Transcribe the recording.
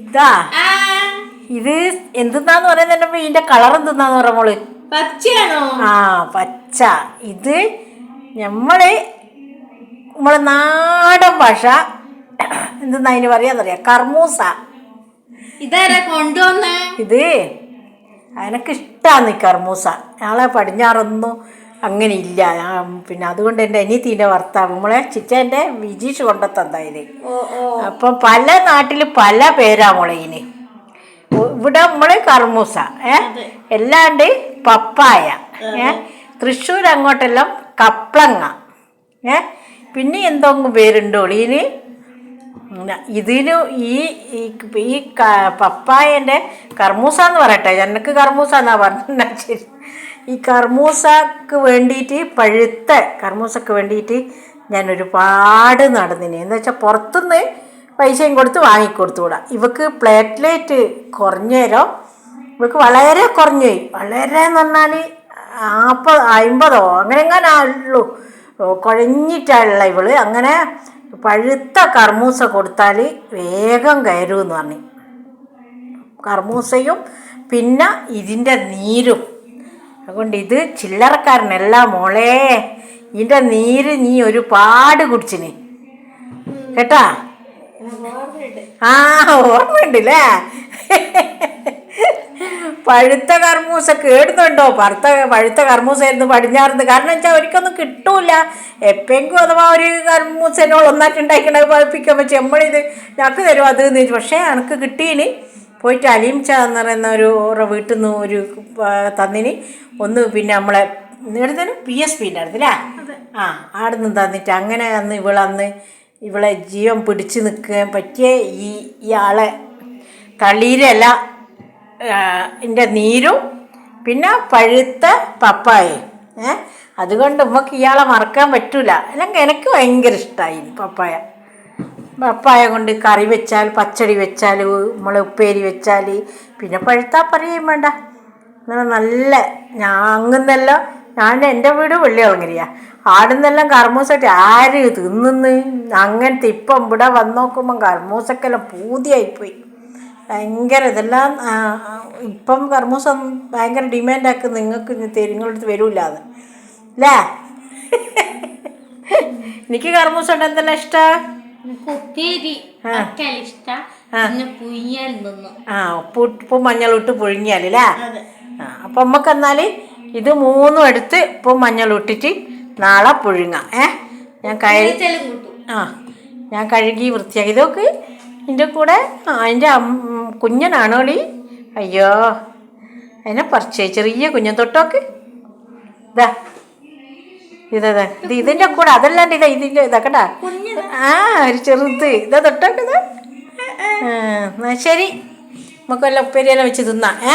ഇതാ. ഇത് എന്തെന്നാന്ന് പറയുന്നുണ്ടപ്പോ ഇതിന്റെ കളർ എന്തെന്നാന്ന് പറയാ മോൾ. പച്ചയാണോ? ആ പച്ച. ഇത് നമ്മൾ നമ്മളെ നാടൻ ഭാഷ എന്തെന്നാ അതിന് പറയാന്നറിയാം? കർമൂസ. ഇതാരാ കൊണ്ടുവന്നേ? ഇത് എനക്കിഷ്ടാന്ന് കർമൂസ. ഞങ്ങളെ പടിഞ്ഞാറൊന്നും അങ്ങനെ ഇല്ല പിന്നെ അതുകൊണ്ട് എന്റെ അനിയത്തിന്റെ ഭർത്താവ് നമ്മളെ ചിച്ചേന്റെ വിജീഷ് കൊണ്ടെത്തന്താ ഇത് ഓ ഓ. അപ്പം പല നാട്ടിൽ പല പേരാ മോളെ ഇനി. ഇവിടെ നമ്മൾ കർമൂസ ഏ? എല്ലാണ്ട് പപ്പായ ഏ? തൃശ്ശൂർ അങ്ങോട്ടെല്ലാം കപ്ലങ്ങ ഏ? പിന്നെ എന്തെങ്കിലും പേരുണ്ടോ ഇതിന് ഉം, ഇതിന് ഈ ഈ പപ്പായന്റെ കർമൂസ എന്ന് പറയട്ടെ. എനിക്ക് കർമൂസ എന്നാ പറഞ്ഞ ശരി. ഈ കർമൂസക്ക് വേണ്ടിയിട്ട് പഴുത്ത കർമൂസക്ക് വേണ്ടിയിട്ട് ഞാൻ ഒരുപാട് നടന്നിന്. എന്ന് വെച്ചാൽ പുറത്തുനിന്ന് പൈസയും കൊടുത്ത് വാങ്ങിക്കൊടുത്തുകൂടാ. ഇവക്ക് പ്ലേറ്റ്ലേറ്റ് കുറഞ്ഞു കുറഞ്ഞേരോ ഇവക്ക് വളരെ കുറഞ്ഞു വളരെ എന്ന് പറഞ്ഞാൽ നാൽപ്പത് അമ്പതോ അങ്ങനെ എങ്ങനെ ഉള്ളൂ കുഴഞ്ഞിട്ടുള്ള ഇവൾ. അങ്ങനെ പഴുത്ത കർമൂസ കൊടുത്താൽ വേഗം കയറുമെന്ന് പറഞ്ഞു. കർമൂസയും പിന്നെ ഇതിന്റെ നീരും. അതുകൊണ്ട് ഇത് ചില്ലറക്കാരനല്ല മോളെ. ഇതിന്റെ നീര് നീ ഒരുപാട് കുടിച്ചിന്. കേട്ടാ? ആ ഓർമ്മയുണ്ടല്ലേ? പഴുത്ത കർമൂസ കേടുന്നുണ്ടോ? പറുത്ത പഴുത്ത കർമൂസ ആയിരുന്നു പടിഞ്ഞാറുന്ന്. കാരണം വെച്ചാൽ ഒരിക്കൊന്നും കിട്ടൂല. എപ്പോഴെങ്കിലും അഥവാ ഒരു കർമൂസനോട് ഒന്നായിട്ട് ഉണ്ടാക്കിയിട്ട് പഴുപ്പിക്കാൻ വെച്ച് നമ്മളിത് ഞങ്ങൾക്ക് തരും. അത് പക്ഷേ എനിക്ക് കിട്ടീന്. പോയിട്ട് അലീംച്ച എന്ന് പറയുന്ന ഒരു വീട്ടിൽ നിന്ന് ഒരു തന്നിനി ഒന്ന് പിന്നെ നമ്മളെ എടുത്തേനും പി എസ് പിന്റെ ഉണ്ടായിരുന്നില്ലേ ആ ആടെ നിന്ന് തന്നിട്ട് അങ്ങനെ അന്ന് ഇവളന്ന് ഇവളെ ജീവൻ പിടിച്ച് നിൽക്കാൻ പറ്റിയ ഈ ഇയാളെ തളിയിലല്ല എന്റെ നീരും പിന്നെ പഴുത്ത പപ്പായയും. ഏ അതുകൊണ്ട് നമുക്ക് ഇയാളെ മറക്കാൻ പറ്റില്ല അല്ലെങ്കിൽ എനിക്ക് ഭയങ്കര ഇഷ്ടമായി പപ്പായ. പപ്പായ കൊണ്ട് കറി വെച്ചാൽ പച്ചടി വെച്ചാൽ നമ്മൾ ഉപ്പേരി വെച്ചാൽ പിന്നെ പഴുത്താൽ പറയുകയും വേണ്ട. അങ്ങനെ നല്ല ഞാൻ അങ്ങുന്നെല്ലാം ഞാൻ എന്റെ വീട് വെള്ളിയളങ്ങരിയാ ആടുന്നെല്ലാം കർമ്മൂസൊക്കെ ആര് തിന്നുന്ന്? അങ്ങനത്തെ ഇപ്പം ഇവിടെ വന്ന് നോക്കുമ്പം കർമ്മൂസക്കെല്ലാം പൂതിയായിപ്പോയി. ഭയങ്കര ഇതെല്ലാം ഇപ്പം കർമ്മൂസം ഭയങ്കര ഡിമാൻഡാക്കി നിങ്ങൾക്ക് തെരുങ്ങളടുത്ത് വരൂല അത് അല്ലേ എനിക്ക് കർമ്മൂസം ഉണ്ട് എന്തെല്ലാം ഇഷ്ടം. ആ. ഉപ്പ് ഉപ്പും മഞ്ഞളും ഇട്ട് പുഴുങ്ങിയാലല്ലേ അതെ. ആ അപ്പം നമുക്ക് എന്നാൽ ഇത് മൂന്നും എടുത്ത് ഉപ്പും മഞ്ഞളിട്ടിട്ട് നാളെ പുഴുങ്ങാം. ഏ? ഞാൻ കഴുകി ആ ഞാൻ കഴുകി വൃത്തിയാക്കി. ഇതൊക്കെ ഇതിന്റെ കൂടെ ആ, അതിന്റെ അം- കുഞ്ഞനാണോ ഡി അയ്യോ അതിനെ പറിച്ചേ ചെറിയ കുഞ്ഞൻ തൊട്ടോക്ക്. ഇതാ ഇതാ ഇത് ഇതിന്റെ കൂടെ അതല്ലാണ്ട് ഇതാ ഇതിന്റെ ഇതാക്കട്ടാ ആ ഒരു ചെറുത്. ഇതാ തൊട്ടോക്ക് ആ, എന്നാ ശരി. നമുക്ക് വല്ല ഉപ്പേരിയെല്ലാം വെച്ച് തിന്നാം. ഏ?